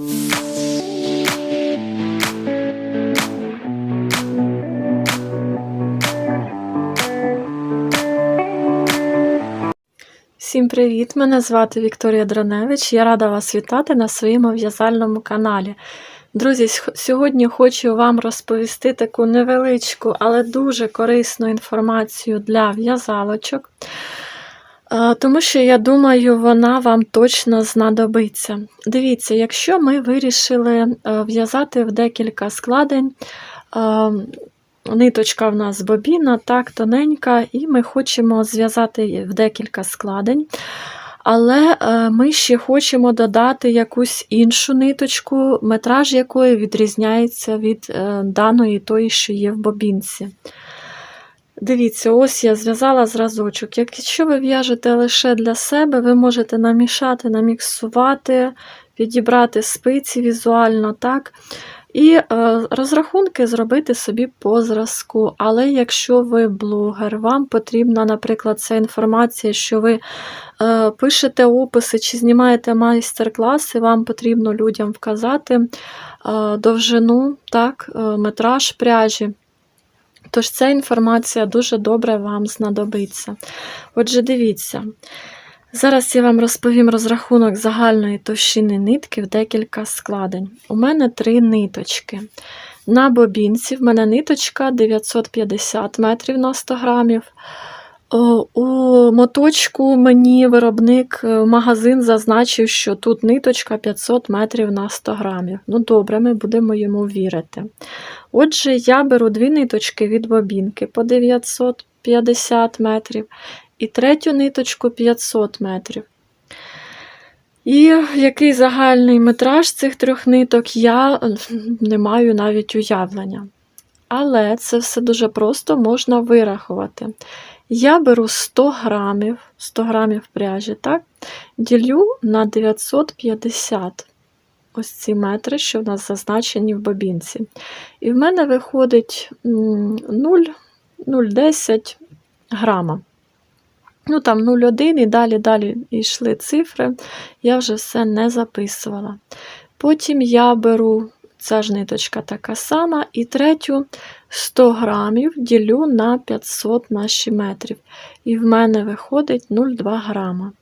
Всім привіт! Мене звати Вікторія Дроневич. Я рада вас вітати на своєму в'язальному каналі. Друзі, сьогодні хочу вам розповісти таку невеличку, але дуже корисну інформацію для в'язалочок, тому що я думаю, вона вам точно знадобиться. Дивіться, якщо ми вирішили е, в'язати в декілька складень, Ниточка в нас бобіна, так, тоненька, і ми хочемо зв'язати в декілька складень. Але е, ми ще хочемо додати якусь іншу ниточку, метраж якої відрізняється від е, даної тої, що є в бобінці. Дивіться, ось я зв'язала зразочок. Якщо ви в'яжете лише для себе, ви можете намішати, наміксувати, підібрати спиці візуально, так? І е, розрахунки зробити собі по зразку. Але якщо ви блогер, вам потрібна, наприклад, ця інформація, що ви е, пишете описи чи знімаєте майстер-класи, вам потрібно людям вказати е, довжину, так, е, метраж пряжі. Тож ця інформація дуже добре вам знадобиться. Отже, дивіться. Зараз я вам розповім розрахунок загальної товщини нитки в декілька складень. У мене три ниточки. На бобінці в мене ниточка 950 метрів на 100 грамів. О, У моточку мені виробник е, магазин зазначив, що тут ниточка 500 метрів на 100 грамів. Ну, добре, ми будемо йому вірити. Отже, я беру дві ниточки від бобінки по 950 метрів і третю ниточку 500 метрів. І який загальний метраж цих трьох ниток, я е, не маю навіть уявлення. Але це все дуже просто можна вирахувати. Я беру 100 грамів, 100 грамів пряжі, так? ділю на 950 ось ці метри, що в нас зазначені в бобінці. І в мене виходить 0,010 грама. Ну, там 0,1 і далі далі йшли цифри, я вже все не записувала. Потім я беру, ця ж ниточка така сама, і третю 100 грамів ділю на 500 наші метрів. І в мене виходить 0,2 грама.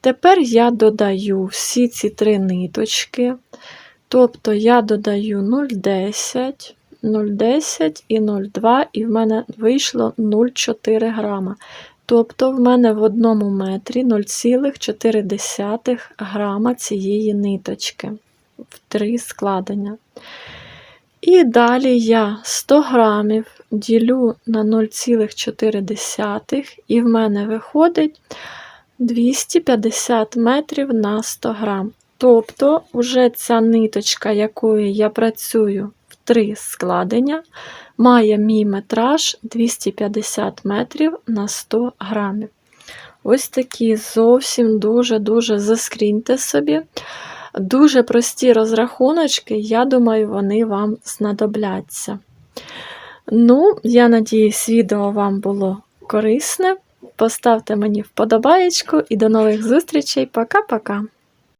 Тепер я додаю всі ці три ниточки. Тобто я додаю 0,10, 0,10 і 0,2, і в мене вийшло 0,4 грама. Тобто в мене в одному метрі 0,4 грама цієї ниточки в три складення. І далі я 100 грамів ділю на 0,4, і в мене виходить 250 метрів на 100 грам. Тобто, вже ця ниточка, якою я працюю в три складення, має мій метраж 250 метрів на 100 грамів. Ось такі зовсім дуже-дуже заскріньте собі. Дуже прості розрахуночки, я думаю, вони вам знадобляться. Ну, я надіюсь, відео вам було корисне. Поставте мені вподобаєчку і до нових зустрічей. Пока-пока!